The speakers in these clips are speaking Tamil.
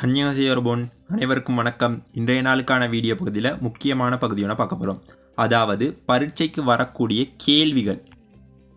ஹன்யாசியர்போன் அனைவருக்கும் வணக்கம். இன்றைய நாளுக்கான வீடியோ பகுதியில் முக்கியமான பகுதியோட பார்க்க போகிறோம் அதாவது பரீட்சைக்கு வரக்கூடிய கேள்விகள்.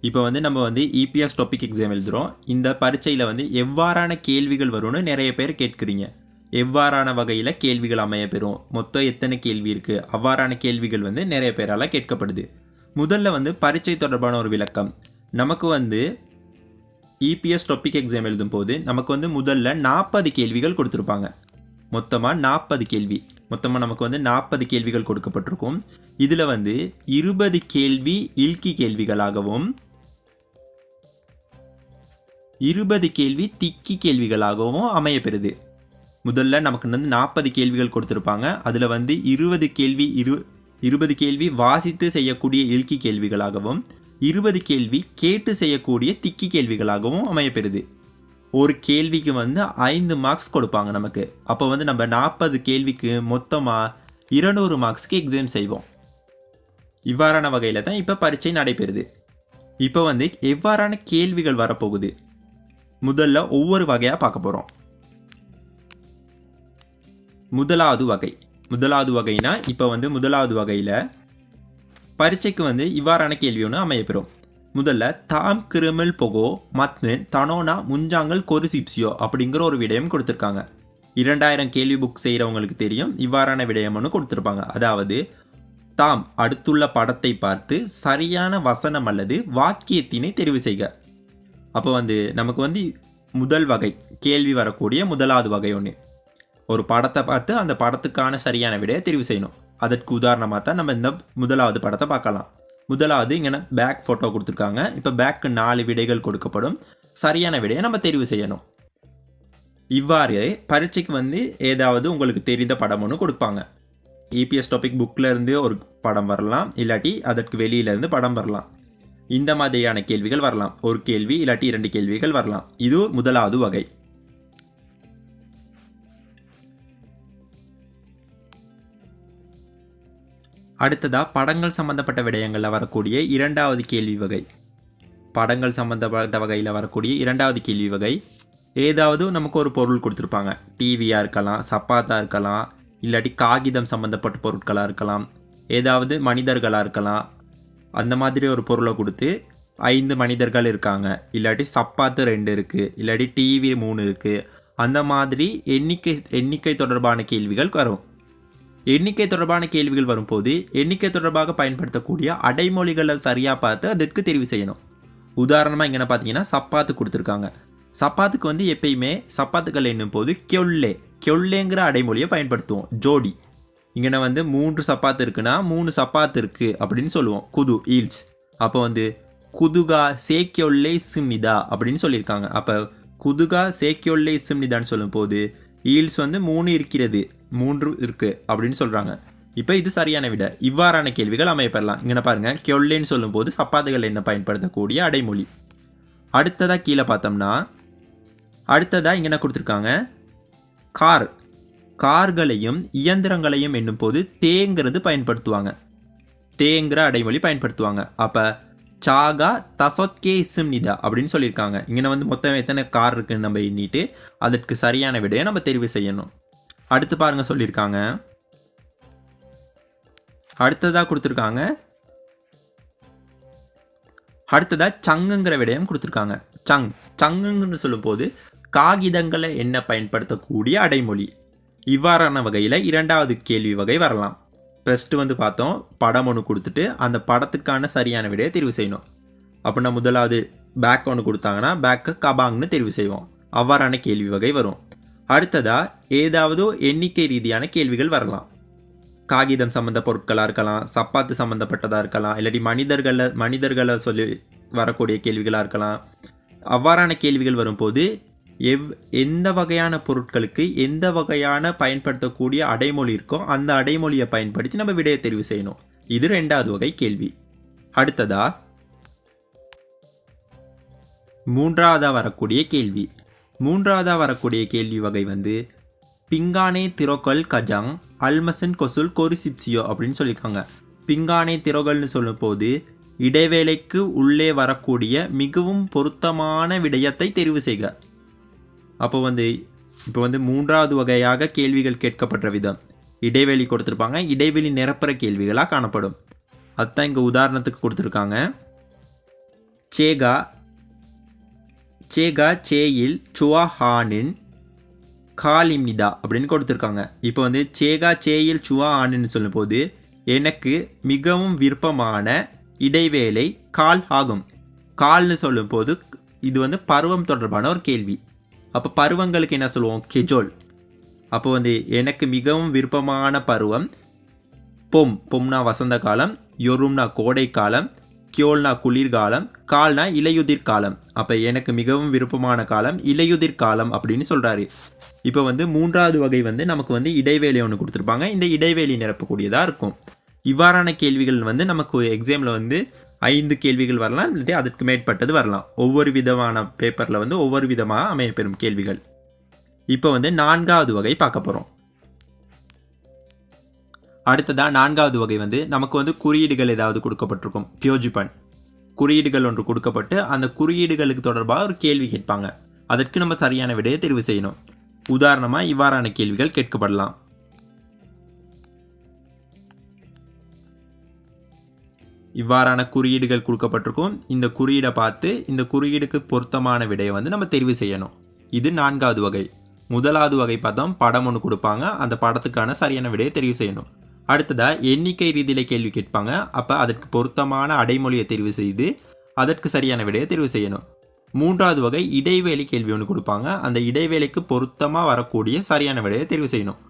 இப்போ வந்து நம்ம வந்து இபிஎஸ் டாபிக் எக்ஸாம் எழுதுகிறோம் இந்த பரீட்சையில் வந்து எவ்வாறான கேள்விகள் வரும்னு நிறைய பேர் கேட்குறீங்க. எவ்வாறான வகையில் கேள்விகள் அமைய பெறும் மொத்தம் எத்தனை கேள்வி இருக்குது அவ்வாறான கேள்விகள் வந்து நிறைய பேரால் கேட்கப்படுது. முதல்ல வந்து பரீட்சை தொடர்பான ஒரு விளக்கம். நமக்கு வந்து இபிஎஸ் டொபிக் எக்ஸாம் எழுதும் போது நமக்கு வந்து முதல்ல நாற்பது கேள்விகள் கொடுத்துருப்பாங்க. மொத்தமாக நாற்பது கேள்வி. மொத்தமாக நமக்கு வந்து நாற்பது கேள்விகள் கொடுக்கப்பட்டிருக்கும். இதில் வந்து இருபது கேள்வி இல்கி கேள்விகளாகவும் இருபது கேள்வி திக்கி கேள்விகளாகவும் அமையப்பெறுது. முதல்ல நமக்கு வந்து நாற்பது கேள்விகள் கொடுத்துருப்பாங்க. அதில் வந்து இருபது கேள்வி இரு இருபது கேள்வி வாசித்து செய்யக்கூடிய இல்கி கேள்விகளாகவும் இருபது கேள்வி கேட்டு செய்யக்கூடிய திக்கி கேள்விகளாகவும் அமையப்பெறுது. ஒரு கேள்விக்கு வந்து ஐந்து மார்க்ஸ் கொடுப்பாங்க நமக்கு. அப்போ வந்து நம்ம நாற்பது கேள்விக்கு மொத்தமாக இருநூறு மார்க்ஸ்க்கு எக்ஸாம் செய்வோம். இவ்வாறான வகையில் தான் இப்போ பரீட்சை நடைபெறுது. இப்போ வந்து எவ்வாறான கேள்விகள் வரப்போகுது? முதல்ல ஒவ்வொரு வகையாக பார்க்க போகிறோம் முதலாவது வகை. முதலாவது வகைனா இப்போ வந்து முதலாவது வகையில் பரீட்சைக்கு வந்து இவ்வாறான கேள்வி ஒன்று அமையப்பெறும். முதல்ல தாம் கிருமில் பொகோ மத்னு தனோனா முஞ்சாங்கல் கொரிசிப்சியோ அப்படிங்கிற ஒரு விடயம் கொடுத்துருக்காங்க. இரண்டாயிரம் கேள்வி புக் செய்கிறவங்களுக்கு தெரியும் இவ்வாறான விடயம் ஒன்று கொடுத்துருப்பாங்க. அதாவது தாம் அடுத்துள்ள படத்தை பார்த்து சரியான வசனம் அல்லது வாக்கியத்தினை தெரிவு செய்க. அப்போ வந்து நமக்கு வந்து முதல் வகை கேள்வி வரக்கூடிய முதலாவது வகை ஒன்று ஒரு படத்தை பார்த்து அந்த படத்துக்கான சரியான விடையை தெரிவு செய்யணும். அதற்கு உதாரணமாக தான் நம்ம இந்த முதலாவது படத்தை பார்க்கலாம். முதலாவது இங்கே பேக் ஃபோட்டோ கொடுத்துருக்காங்க. இப்போ பேக்கு நாலு விடைகள் கொடுக்கப்படும். சரியான விடையை நம்ம தெரிவு செய்யணும். இவ்வாறு பரீட்சைக்கு வந்து ஏதாவது உங்களுக்கு தெரிந்த படம் ஒன்று கொடுப்பாங்க. இபிஎஸ் டாபிக் புக்கில் இருந்து ஒரு படம் வரலாம். இல்லாட்டி அதற்கு வெளியிலேருந்து படம் வரலாம். இந்த மாதிரியான கேள்விகள் வரலாம். ஒரு கேள்வி இல்லாட்டி இரண்டு கேள்விகள் வரலாம். இது முதலாவது வகை. அடுத்ததாக படங்கள் சம்பந்தப்பட்ட விடயங்களில் வரக்கூடிய இரண்டாவது கேள்வி வகை. படங்கள் சம்பந்தப்பட்ட வகையில் வரக்கூடிய இரண்டாவது கேள்வி வகை. ஏதாவது நமக்கு ஒரு பொருள் கொடுத்துருப்பாங்க. டிவியாக இருக்கலாம் சப்பாத்தாக இருக்கலாம் இல்லாட்டி காகிதம் சம்மந்தப்பட்ட பொருட்களாக இருக்கலாம். ஏதாவது மனிதர்களாக இருக்கலாம். அந்த மாதிரி ஒரு பொருளை கொடுத்து ஐந்து மனிதர்கள் இருக்காங்க. இல்லாட்டி சப்பாத்து ரெண்டு இருக்குது இல்லாட்டி டிவி மூணு இருக்குது அந்த மாதிரி எண்ணிக்கை எண்ணிக்கை தொடர்பான கேள்விகள் வரும். எண்ணிக்கை தொடர்பான கேள்விகள் வரும்போது எண்ணிக்கை தொடர்பாக பயன்படுத்தக்கூடிய அடைமொழிகளை சரியாக பார்த்து அதற்கு தெரிவு செய்யணும். உதாரணமாக இங்கே பார்த்தீங்கன்னா சப்பாத்து கொடுத்துருக்காங்க. சப்பாத்துக்கு வந்து எப்பயுமே சப்பாத்துக்கள் என்னும் போது கெொல்லே கெொல்லேங்கிற அடைமொழியை பயன்படுத்துவோம். ஜோடி. இங்கே வந்து மூன்று சப்பாத்து இருக்குன்னா மூணு சப்பாத்து இருக்குது அப்படின்னு சொல்லுவோம். குது ஈல்ஸ் அப்போ வந்து குதுகா சேக்கியொல்லை சிம்னிதா அப்படின்னு சொல்லியிருக்காங்க. அப்போ குதுகா சேக்கியொல்லை சிம்னிதான்னு சொல்லும்போது ஈல்ஸ் வந்து மூணு இருக்கிறது. மூன்று இருக்குது அப்படின்னு சொல்கிறாங்க இப்போ இது சரியான விட. இவ்வாறான கேள்விகள் அமையப்பெறலாம். இங்கே பாருங்கள் கெல்லேன்னு சொல்லும்போது சப்பாத்துகள் என்ன பயன்படுத்தக்கூடிய அடைமொழி. அடுத்ததாக கீழே பார்த்தோம்னா அடுத்ததாக இங்கே என்ன கொடுத்துருக்காங்க? கார். கார்களையும் இயந்திரங்களையும் என்னும் போது தேங்கிறது பயன்படுத்துவாங்க. தேங்கிற அடைமொழி பயன்படுத்துவாங்க. அப்போ சாகா தசோத்கே இசும்னிதா அப்படின்னு சொல்லியிருக்காங்க. இங்கே வந்து மொத்தம் எத்தனை கார் இருக்குன்னு நம்ம எண்ணிட்டு அதற்கு சரியான விடையை நம்ம தெரிவு செய்யணும். அடுத்து பாருங்க சொல்லியிருக்காங்க. அடுத்ததாக கொடுத்துருக்காங்க. அடுத்ததாக சங்குங்கிற விடயம் கொடுத்துருக்காங்க. சங் சங்குங்கன்னு சொல்லும்போது காகிதங்களை என்ன பயன்படுத்தக்கூடிய அடைமொழி? இவ்வாறான வகையில் இரண்டாவது கேள்வி வகை வரலாம். ஃபஸ்ட்டு வந்து பார்த்தோம். படம் ஒன்று கொடுத்துட்டு அந்த படத்துக்கான சரியான விடையை தெரிவு செய்யணும். அப்படின்னா முதலாவது பேக் ஒன்று கொடுத்தாங்கன்னா பேக்கை கபாங்னு தெரிவு செய்வோம். அவ்வாறான கேள்வி வகை வரும். அடுத்ததா ஏதாவது எண்ணிக்கை ரீதியான கேள்விகள் வரலாம். காகிதம் சம்மந்த பொருட்களாக இருக்கலாம் சப்பாத்து சம்மந்தப்பட்டதாக இருக்கலாம் இல்லாட்டி மனிதர்களை மனிதர்களை சொல்லி வரக்கூடிய கேள்விகளாக இருக்கலாம். அவ்வாறான கேள்விகள் வரும்போது எவ் எந்த வகையான பொருட்களுக்கு எந்த வகையான பயன்படுத்தக்கூடிய அடைமொழி இருக்கோ அந்த அடைமொழியை பயன்படுத்தி நம்ம விடையை தெரிவு செய்யணும். இது ரெண்டாவது வகை கேள்வி. அடுத்ததா மூன்றாவதாக வரக்கூடிய கேள்வி. மூன்றாவதாக வரக்கூடிய கேள்வி வகை வந்து பிங்கானே திரோக்கல் கஜாங் அல்மசன் கொசுல் கொரிசிப்சியோ அப்படின்னு சொல்லியிருக்காங்க. பிங்கானே திரோகல்னு சொல்லும்போது இடைவேளைக்கு உள்ளே வரக்கூடிய மிகவும் பொருத்தமான விடயத்தை தெரிவு செய்க. அப்போ வந்து இப்போ வந்து மூன்றாவது வகையாக கேள்விகள் கேட்கப்பட்ட விதம். இடைவெளி கொடுத்துருப்பாங்க இடைவெளி நிரப்புற கேள்விகளாக காணப்படும். அதுதான் இங்கே உதாரணத்துக்கு கொடுத்துருக்காங்க. சேகா சேகா சேயில் சுவா ஹானின் காலிமிதா அப்படின்னு கொடுத்துருக்காங்க. இப்போ வந்து சேகா சேயில் சுவா ஆனின்னு சொல்லும்போது எனக்கு மிகவும் விருப்பமான இடைவேளை கால் ஆகும். கால்னு சொல்லும்போது இது வந்து பருவம் தொடர்பான ஒரு கேள்வி. அப்போ பருவங்களுக்கு என்ன சொல்லுவோம்? கெஜோல். அப்போ வந்து எனக்கு மிகவும் விருப்பமான பருவம் பொம். பொம்னா வசந்த காலம் யொரும்னா கோடை காலம் கியோல்னா குளிர்காலம் கால்னா இலையுதிர் காலம் அப்போ எனக்கு மிகவும் விருப்பமான காலம் இலையுதிர் காலம் அப்படின்னு சொல்கிறாரு இப்போ வந்து மூன்றாவது வகை வந்து நமக்கு வந்து இடைவேளை ஒன்று கொடுத்துருப்பாங்க. இந்த இடைவேளி நிரப்பக்கூடியதாக இருக்கும். இவ்வாறான கேள்விகள் வந்து நமக்கு எக்ஸாமில் வந்து ஐந்து கேள்விகள் வரலாம் இல்லாட்டி அதற்கு மேற்பட்டது வரலாம். ஒவ்வொரு விதமான பேப்பரில் வந்து ஒவ்வொரு விதமாக அமையப்பெறும் கேள்விகள். இப்போ வந்து நான்காவது வகை பார்க்க போகிறோம் அடுத்ததாக நான்காவது வகை வந்து நமக்கு வந்து குறியீடுகள் ஏதாவது கொடுக்கப்பட்டிருக்கும். பியோஜிபன் குறியீடுகள் ஒன்று கொடுக்கப்பட்டு அந்த குறியீடுகளுக்கு தொடர்பாக ஒரு கேள்வி கேட்பாங்க. அதற்கு நம்ம சரியான விடையை தெரிவு செய்யணும். உதாரணமாக இவ்வாறான கேள்விகள் கேட்கப்படலாம். இவ்வாறான குறியீடுகள் கொடுக்கப்பட்டிருக்கும். இந்த குறியீடை பார்த்து இந்த குறியீடுக்கு பொருத்தமான விடையை வந்து நம்ம தெரிவு செய்யணும். இது நான்காவது வகை. முதலாவது வகை பார்த்தோம். படம் ஒன்று கொடுப்பாங்க. அந்த படத்துக்கான சரியான விடையை தெரிவு செய்யணும். அடுத்ததாக எண்ணிக்கை ரீதியில் கேள்வி கேட்பாங்க. அப்போ அதற்கு பொருத்தமான அடைமொழியை தெரிவு செய்து அதற்கு சரியான விடையை தெரிவு செய்யணும். மூன்றாவது வகை இடைவேளை கேள்வி ஒன்று கொடுப்பாங்க. அந்த இடைவேளைக்கு பொருத்தமாக வரக்கூடிய சரியான விடையை தெரிவு செய்யணும்.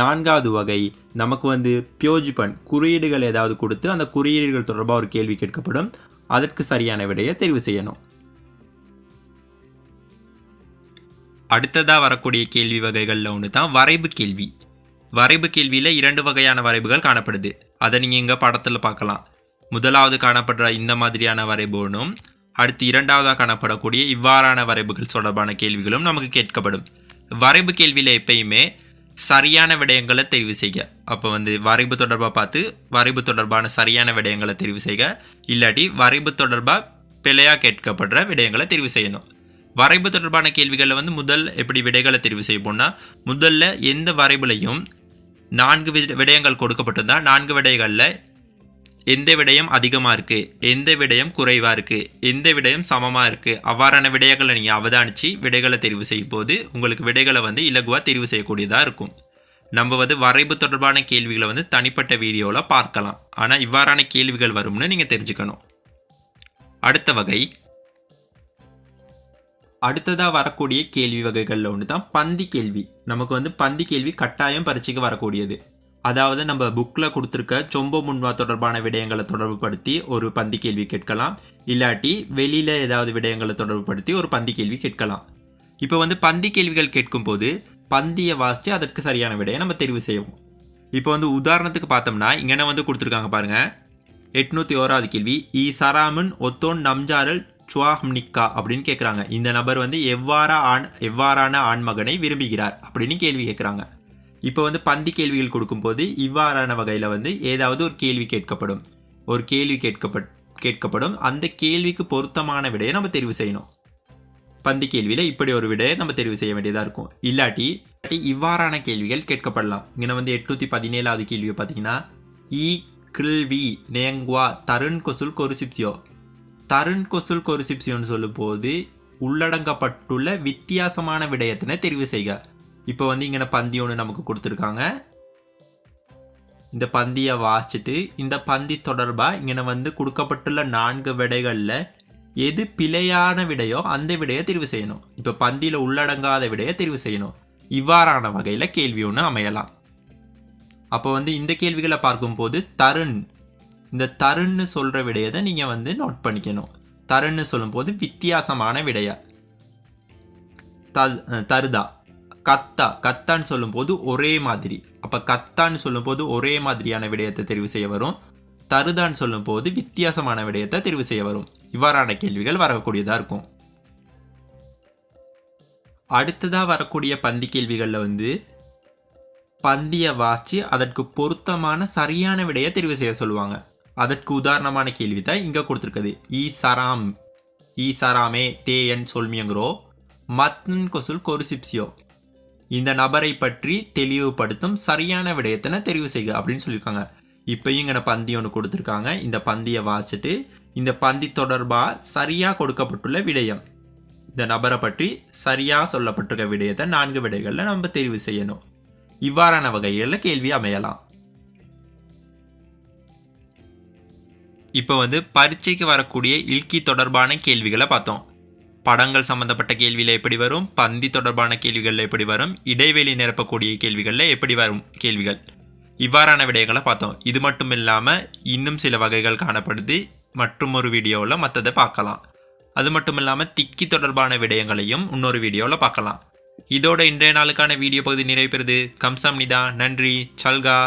நான்காவது வகை நமக்கு வந்து பியோஜிபன் குறியீடுகள் ஏதாவது கொடுத்து அந்த குறியீடுகள் தொடர்பாக ஒரு கேள்வி கேட்கப்படும். அதற்கு சரியான விடையை தெரிவு செய்யணும். அடுத்ததாக வரக்கூடிய கேள்வி வகைகளில் ஒன்று தான் வரைவு கேள்வி. வரைவு கேள்வியில் இரண்டு வகையான வரைவுகள் காணப்படுது. அதை நீங்கள் இங்கே படத்தில் பார்க்கலாம். முதலாவது காணப்படுற இந்த மாதிரியான வரைவு ஒன்றும் அடுத்து இரண்டாவதாக காணப்படக்கூடிய இவ்வாறான வரைவுகள் தொடர்பான கேள்விகளும் நமக்கு கேட்கப்படும். வரைவு கேள்வியில் எப்பயுமே சரியான விடயங்களை தெரிவு செய்க. அப்போ வந்து வரைவு தொடர்பாக பார்த்து வரைவு தொடர்பான சரியான விடயங்களை தெரிவு செய்க. இல்லாட்டி வரைவு தொடர்பாக பிழையாக கேட்கப்படுற விடயங்களை தெரிவு செய்யணும். வரைவு தொடர்பான கேள்விகளில் வந்து முதல் எப்படி விடைகளை தெரிவு செய்வோம்னா முதல்ல எந்த வரைவுலையும் நான்கு வி விடயங்கள் கொடுக்கப்பட்டிருந்தா நான்கு விடைகளில் எந்த விடயம் அதிகமாக இருக்குது எந்த விடயம் குறைவாக இருக்குது எந்த விடயம் சமமாக இருக்குது அவ்வாறான விடயங்களை நீங்கள் அவதானித்து விடைகளை தெரிவு செய்யும் போது உங்களுக்கு விடைகளை வந்து இலகுவாக தெரிவு செய்யக்கூடியதாக இருக்கும். நம்ம வந்து வரைவு தொடர்பான கேள்விகளை வந்து தனிப்பட்ட வீடியோவில் பார்க்கலாம். ஆனால் இவ்வாறான கேள்விகள் வரும்னு நீங்கள் தெரிஞ்சுக்கணும். அடுத்த வகை அடுத்ததாக வரக்கூடிய கேள்வி வகைகளில் ஒன்று தான் பந்தி கேள்வி. நமக்கு வந்து பந்தி கேள்வி கட்டாயம் பரீட்சைக்கு வரக்கூடியது. அதாவது நம்ம புக்கில் கொடுத்துருக்க சொம்போ முன்வா தொடர்பான விடயங்களை தொடர்புபடுத்தி ஒரு பந்தி கேள்வி கேட்கலாம். இல்லாட்டி வெளியில் ஏதாவது விடயங்களை தொடர்புபடுத்தி ஒரு பந்தி கேள்வி கேட்கலாம். இப்போ வந்து பந்தி கேள்விகள் கேட்கும்போது பந்தியை வாசித்து அதற்கு சரியான விடையை நம்ம தெரிவு செய்வோம். இப்போ வந்து உதாரணத்துக்கு பார்த்தோம்னா இங்கே வந்து கொடுத்துருக்காங்க பாருங்கள் எட்நூற்றி ஓராவது கேள்வி. இ சராமன் ஒத்தோன் நம்ஜாரல் சுவாஹ்னிக்கா அப்படின்னு கேட்குறாங்க இந்த நபர் வந்து எவ்வாறா ஆண் எவ்வாறான ஆண்மகனை விரும்புகிறார் அப்படின்னு கேள்வி கேட்குறாங்க இப்போ வந்து பந்தி கேள்விகள் கொடுக்கும்போது இவ்வாறான வகையில் வந்து ஏதாவது ஒரு கேள்வி கேட்கப்படும். ஒரு கேள்வி கேட்கப்பட் கேட்கப்படும். அந்த கேள்விக்கு பொருத்தமான விடையை நம்ம தெரிவு செய்யணும். பந்தி கேள்வியில் இப்படி ஒரு விடையை நம்ம தெரிவு செய்ய வேண்டியதாக இருக்கும். இல்லாட்டி இல்லாட்டி இவ்வாறான கேள்விகள் கேட்கப்படலாம். இங்கே வந்து எட்நூற்றி பதினேழாவது கேள்வியை பார்த்தீங்கன்னா இ கில்வி நேங்குவா தருண் கொசுல் கொருசிப்சியோ தருண் கொசுல் கொருசிப்சியோன்னு சொல்லும்போது உள்ளடங்கப்பட்டுள்ள வித்தியாசமான விடயத்தினை தெரிவு செய்க. இப்போ வந்து இங்கே பந்தி ஒன்று நமக்கு கொடுத்துருக்காங்க. இந்த பந்தியை வாசிச்சுட்டு இந்த பந்தி தொடர்பாக இங்கே வந்து கொடுக்கப்பட்டுள்ள நான்கு விடைகளில் எது பிழையான விடையோ அந்த விடையை தெரிவு செய்யணும். இப்போ பந்தியில் உள்ளடங்காத விடையை தெரிவு செய்யணும். இவ்வாறான வகையில் கேள்வி ஒன்று அமையலாம். அப்போ வந்து இந்த கேள்விகளை பார்க்கும்போது தருண் இந்த தருன்னு சொல்கிற விடையதை நீங்கள் வந்து நோட் பண்ணிக்கணும். தருன்னு சொல்லும்போது வித்தியாசமான விடையா? தல் தருதா. கத்தா. கத்தான்னு சொல்லும்போது ஒரே மாதிரி. அப்போ கத்தான்னு சொல்லும்போது ஒரே மாதிரியான விடயத்தை தெரிவு செய்ய வரும். தருதான்னு சொல்லும்போது வித்தியாசமான விடயத்தை தெரிவு செய்ய வரும். இவ்வாறான கேள்விகள் வரக்கூடியதாக இருக்கும். அடுத்ததாக வரக்கூடிய பந்தி கேள்விகளில் வந்து பந்தியை வாசி அதற்கு பொருத்தமான சரியான விடையை தெரிவு செய்ய சொல்லுவாங்க. அதற்கு உதாரணமான கேள்வி தான் இங்கே கொடுத்துருக்குது. ஈ சராம் ஈ சராமே தே என் சொல்மியங்கிறோ மத்ன் கொசுல் கொருசிப்சியோ. இந்த நபரை பற்றி தெளிவுபடுத்தும் சரியான விடயத்தினை தெரிவு செய்க அப்படின்னு சொல்லியிருக்காங்க. இப்பயும் இங்கே பந்தி ஒன்று கொடுத்துருக்காங்க. இந்த பந்தியை வாசிச்சுட்டு இந்த பந்தி தொடர்பாக சரியாக கொடுக்கப்பட்டுள்ள விடயம். இந்த நபரை பற்றி சரியாக சொல்லப்பட்டிருக்க விடயத்தை நான்கு விடைகளில் நம்ம தெரிவு செய்யணும். இவ்வாறான வகைகளில் கேள்வி அமையலாம். இப்போ வந்து பரீட்சைக்கு வரக்கூடிய இல்கி தொடர்பான கேள்விகளை பார்த்தோம். படங்கள் சம்பந்தப்பட்ட கேள்வியில் எப்படி வரும்? பந்தி தொடர்பான கேள்விகளில் எப்படி வரும்? இடைவெளி நிரப்பக்கூடிய கேள்விகளில் எப்படி வரும் கேள்விகள்? இவ்வாறான விடயங்களை பார்த்தோம். இது மட்டும் இல்லாமல் இன்னும் சில வகைகள் காணப்படுது. மற்றும் ஒரு வீடியோவில் மற்றதை பார்க்கலாம். அது மட்டும் இல்லாமல் திக்கி தொடர்பான விடயங்களையும் இன்னொரு வீடியோவில் பார்க்கலாம். இதோட இன்றைய நாளுக்கான வீடியோ பகுதி நிறைவு பெறுது. கம்சம் நிதா நன்றி. சல்கா.